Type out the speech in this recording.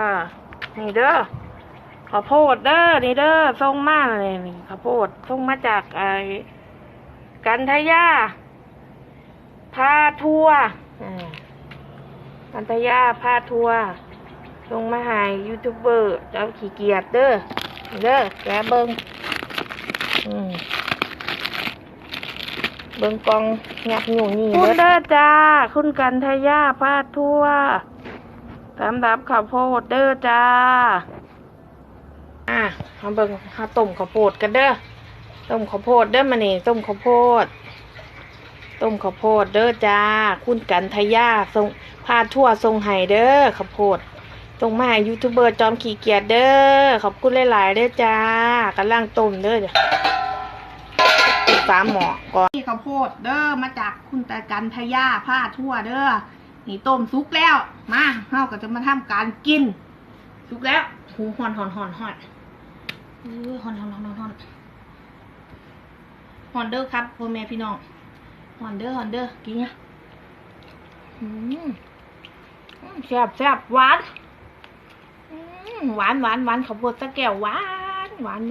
อนี่เด้อข้าวโพดเด้อนี่เด้อส่งมาเลยนี่ข้าวโพดส่งมาจากไอ้กันทยาพาทัวกันทยาพาทัวส่งมาห้ยูทูบเบอร์เจ้าขี้เกียจเด้อเด้อแกเบิงเบิงกองงับอยู่นี่คุณเด้อจ้า คุณกันทยาพาทัว สำหรับข้าวโพดเด้อจ้า อะมาเบิ่งข้าวต้มข้าวโพดกันเด้อ ต้มข้าวโพดเด้อมานี่ต้มข้าวโพด ต้มข้าวโพดเด้อจ้า คุณกันทยาส่งพาทั่วส่งให้เด้อข้าวโพดส่งมาให้ยูทูบเบอร์จอมขี้เกียจเด้อ ขอบคุณหลายๆเด้อจ้ากำลังต้มเด้อเดี๋ยวปิดฝาหม้อก่อนนี่ข้าวโพดเด้อ มาจากคุณตากันทยาพาทั่วเด้อ นี่ต้มสุกแล้ว มาเฮาก็จะมาทำการกิน สุกแล้วหูหอนหอนหอนหอนเออหอนหอนหอนหอนหอนหอนเด้อครับพ่อแม่พี่น้องหอนเด้อหอนเด้อกินเนี่ยอืมแซ่บแซ่บหวานหวานหวานหวานข้าวโพดตะแก้วหวานหวาน